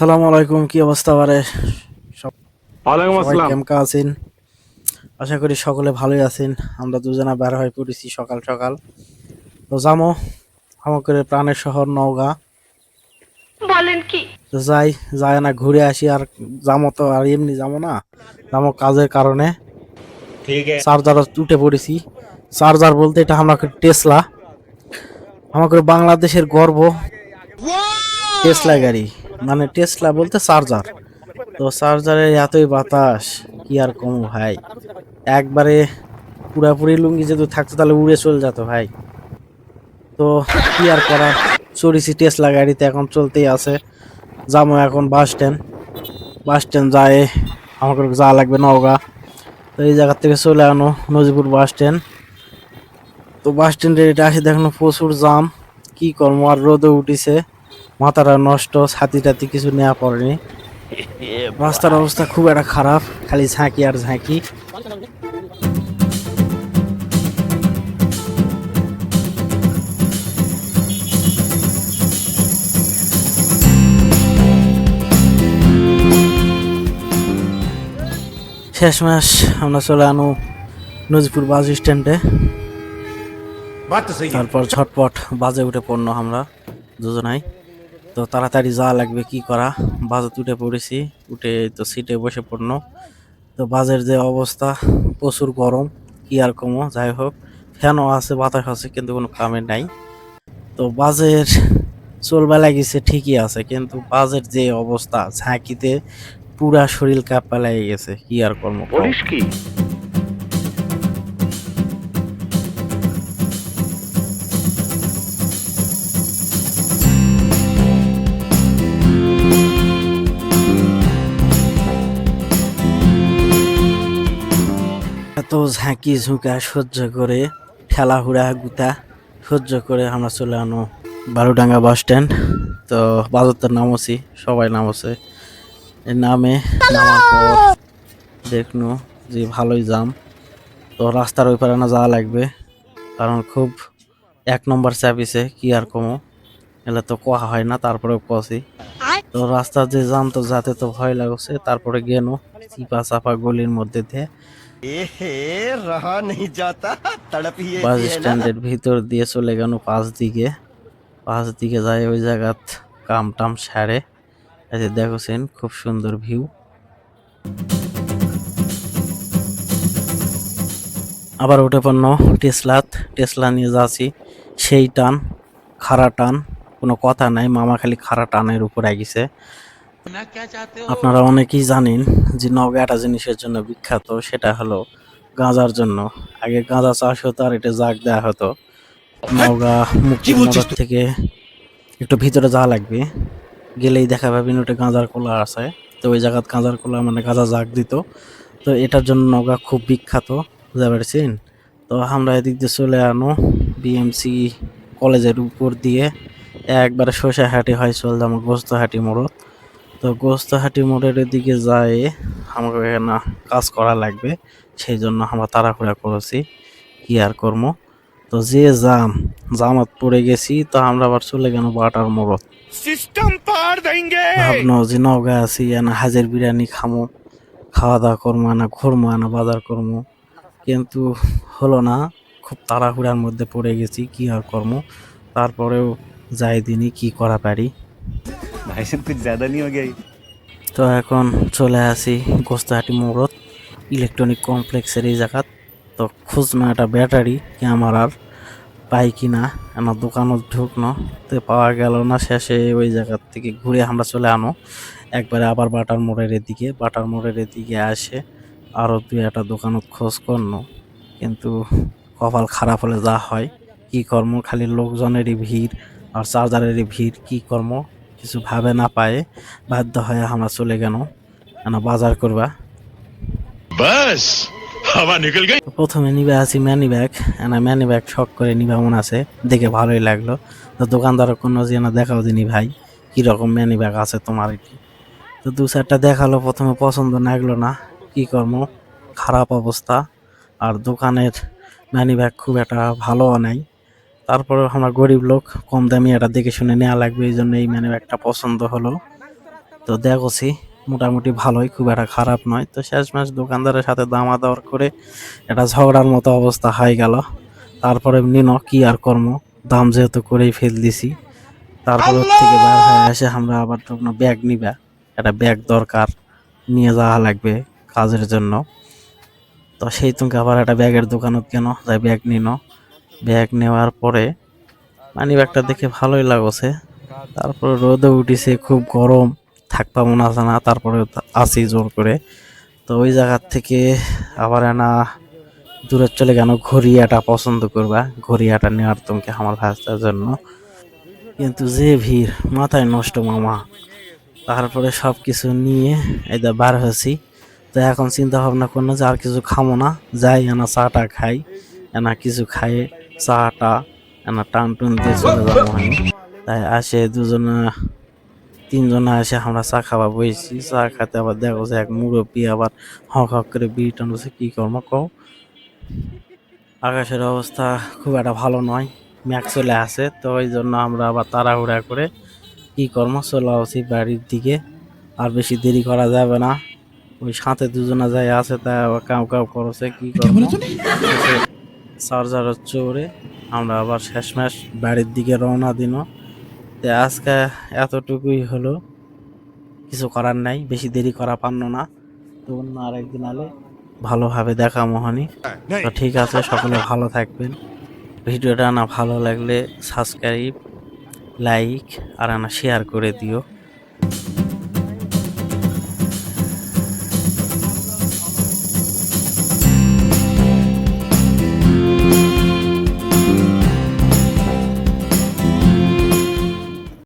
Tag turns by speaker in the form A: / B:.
A: সালাম আলাইকুম কি অবস্থা বারে? সব
B: ওয়ালাইকুম
A: সবাই
B: আসসালাম।
A: কেমকা আছেন? আশা করি সকলে ভালোই আছেন। আমরা দুজনা বের হয়ে পড়েছি সকাল সকাল। তো যামো আমাদের প্রাণের শহর নওগাঁ।
C: বলেন কি?
A: তো যাই যাই না ঘুরে আসি আর যাব তো আর এমনি যাব না। যাব কাজের কারণে। চার্জার উঠে পড়েছি। চার্জার বলতে এটা আমাকে টেসলা। আমাকে বাংলাদেশের গর্ব। টেসলা গাড়ি। মানে টেসলা বলতে চার্জার তো চার্জারে এতই বাতাস, কি আর কম ভাই? একবারে পুরাপুরি লুঙ্গি যদি থাকতো তাহলে উড়ে চলে যেত ভাই। তো কি আর করার? চড়েছি টেসলা গাড়িতে, এখন চলতেই আছে। যাব এখন বাস স্ট্যান্ড বাস স্ট্যান্ড যায়, আমাকে যাওয়া লাগবে নওগা। তো এই জায়গার থেকে চলে আনো, নজিপুর বাস স্ট্যান্ড তো বাস স্ট্যান্ডে এটা আসে দেখল প্রচুর জাম কি করব, আর রোদে উঠিছে। মাথাটা নষ্ট ছাতি টাতি কিছু নেওয়া পড়েনি। রাস্তার অবস্থা খুব একটা খারাপ খালি ঝাঁকি আর ঝাঁকি। শেষ মাস আমরা চলে আনো নজিপুর বাস স্ট্যান্ডে। তারপর ঝটপট বাজে উঠে পড়ল আমরা দুজনাই। তো তাড়াতাড়ি যাওয়া লাগবে, কি করা? বাজে উঠে পড়েছি, উঠে তো সিটে বসে পড়ল। তো বাজের যে অবস্থা, প্রচুর গরম, কি আর কমো, যাই হোক। ফ্যানও আছে, বাতাস আছে, কিন্তু কোনো কামে নাই। তো বাজের চলবা লাগিছে ঠিকই আছে, কিন্তু বাজের যে অবস্থা, ঝাঁকিতে পুরা শরীর কাঁপা লেগে গেছে, কি আর কর্ম
B: বলিস কি?
A: এত ঝাঁকি ঝুঁকা সহ্য করে ঠেলা হুড়া গুতা সহ্য করে আমরা চলে আনো বারোডাঙ্গা বাস স্ট্যান্ড। তো বাজারটার নামছি সবাই নামছে এর নামে দেখনু যে ভালোই জাম। তো রাস্তার ওই পারে না যাওয়া লাগবে, কারণ খুব এক নম্বর চাপিছে কি আর কমো, এলে তো কোয়া হয় না তারপরে কছি তো রাস্তার যে জাম তো যাতে তো ভয় লাগছে, তারপরে গেনো চিপা চাপা গলির মধ্যে দিয়ে বাস স্ট্যান্ডের ভিতর দিয়ে চলে গেল পাঁচ দিকে। পাঁচ দিকে যায় ওই জায়গাত কাম টাম সারে। দেখো সেন খুব সুন্দর ভিউ আবার উঠে পণ্য টেসলাত টেসলা নিয়ে যাচ্ছি। সেই টান খারা টান কোনো কথা নাই মামা খালি খাড়া টানের উপর আগিছে আপনারা অনেকেই জানেন যে নওগাঁ একটা জিনিসের জন্য বিখ্যাত সেটা হলো গাঁজার জন্য। আগে গাঁজা চাষ হতো আর এটা জাগ দেওয়া হতো। নওগাঁ মুক্তি থেকে একটু ভিতরে যাওয়া লাগবে। গেলেই দেখা পাবেন ওটা গাঁজার কোলা আছে। তো ওই জায়গাত গাঁজার কোলা মানে গাঁজা জাগ দিত। তো এটার জন্য নওগাঁ খুব বিখ্যাত বুঝতে পারছেন? তো আমরা এদিক দিয়ে চলে আনো। বিএমসি কলেজের উপর দিয়ে একবারে হাঁটি হয় চলতাম গোস্তহাটি মোড়ত। তো গোস্তাহাটি মোড়ের দিকে যায় আমাকে এখানে কাজ করা লাগবে সেই জন্য আমরা তাড়াহুড়া করেছি কি আর কর্ম তো যে জাম জামাত পড়ে গেছি তো আমরা আবার চলে গেল বাটার মোড়ত।
B: সিস্টেম পার দেंगे
A: ভাবনো যে নওগাঁ আছি এনা হাজার বিরিয়ানি খামো খাওয়া দাওয়া করব না ঘুরবো না বাজার করব কিন্তু হলো না খুব তাড়াহুড়ার মধ্যে পড়ে গেছি কি আর কর্ম? তারপরেও যাই দিনই কি করা পারি?
D: ভাই সব কিছু জ্যাদা নিয়ে গেই
A: তো এখন চলে আসি গোস্তাহাটি মোড়ত, ইলেকট্রনিক কমপ্লেক্সের এই জায়গা তো খুঁজনা একটা ব্যাটারি কি আমার আর পাই কি না আমার দোকানও ঢুকনো, তো পাওয়া গেল না শেষে ওই জায়গার থেকে ঘুরে আমরা চলে আনো। একবারে আবার বাটার মোড়ের এদিকে, বাটার মোড়ের এদিকে আসে আরও দু একটা দোকানত খোঁজ করল কিন্তু কপাল খারাপ হলে যা হয়, কি কর্ম? খালি লোকজনেরই ভিড় আর চার্জারেরই ভিড়, কি কর্ম? কিছু ভাবে না পায়ে বাধ্য হয়ে আমরা চলে গেল। বাজার করবা। বাস প্রথমে নিবে আছি ম্যানি ব্যাগ। এনা ম্যানি ব্যাগ শখ করে নিবা মনে আছে। দেখে ভালোই লাগল। তো দোকানদার কোনো যে না দেখাও দিনি ভাই। কীরকম ম্যানি ব্যাগ আছে তোমার কি। তো দু চারটা দেখাল প্রথমে পছন্দ লাগল না। কি কর্ম খারাপ অবস্থা। আর দোকানের ম্যানি ব্যাগ খুব একটা ভালোও নেই। তারপরে আমরা গরিব লোক, কম দামি এটা দেখে শুনে নেওয়া লাগবে, এই জন্য এই ম্যানি ব্যাগটা পছন্দ হলো। তো দেখছি মোটামুটি ভালোই, খুব একটা খারাপ নয়। তো শেষমেশ দোকানদারের সাথে দামা দর করে এটা ঝগড়ার মতো অবস্থা হয়ে গেল। তারপরে নিন, কি আর কর্ম দাম যেহেতু করেই ফেল দিছি। তারপর থেকে বার হয়ে এসে আমরা আবার কোনো ব্যাগ নিবা। একটা ব্যাগ দরকার, নিয়ে যাওয়া লাগবে কাজের জন্য। তো সেই তুমি আবার একটা ব্যাগের দোকানত কেন? যাই ব্যাগ নিন। ব্যাগ নেওয়ার পরে মানি ব্যাগটা দেখে ভালোই লাগছে। তারপরে রোদে উঠিছে, খুব গরম থাকবা মনে আছে না তারপরে আসি জোর করে। তো ওই জায়গার থেকে আবার না দূরে চলে গেল, ঘড়িয়াটা পছন্দ করবা, ঘড়িয়াটা নেওয়ার তোমাকে আমার ভাস্তার জন্য। কিন্তু যে ভিড়, মাথায় নষ্ট মামা। তারপরে সব কিছু নিয়ে এটা বার হয়েছি। তো এখন চিন্তা ভাবনা করল যে আর কিছু খামো না, যাই এনা চাটা খাই, এনা কিছু খাই। চাটা এনা টান টুন দিয়ে চলে যাব আমি। তাই আসে দুজনে তিনজনে এসে আমরা চা খাওয়া বইছি। চা খাতে আবার দেখো যে এক মুরব্বী আবার হক হক করে বিড়ি টানছে কি কর্ম কও? আকাশের অবস্থা খুব একটা ভালো নয় ম্যাক চলে আসে তো ওই জন্য আমরা আবার তাড়াহুড়া করে কি কর্ম চলে আসি বাড়ির দিকে। আর বেশি দেরি করা যাবে না। ওই সাথে দুজনে যাই আছে তাই আবার কাউ কাউ করছে কি করব? চার্জারের চোরে আমরা আবার শেষমেশ বাড়ির দিকে রওনা দিন। তো আজকে এতটুকুই হলো। কিছু করার নাই বেশি দেরি করা পারল না। তো অন্য আরেকদিন আলে ভালোভাবে দেখা মোহনী। তো ঠিক আছে সকলে ভালো থাকবেন। ভিডিওটা না ভালো লাগলে সাবস্ক্রাইব লাইক আর না শেয়ার করে দিও।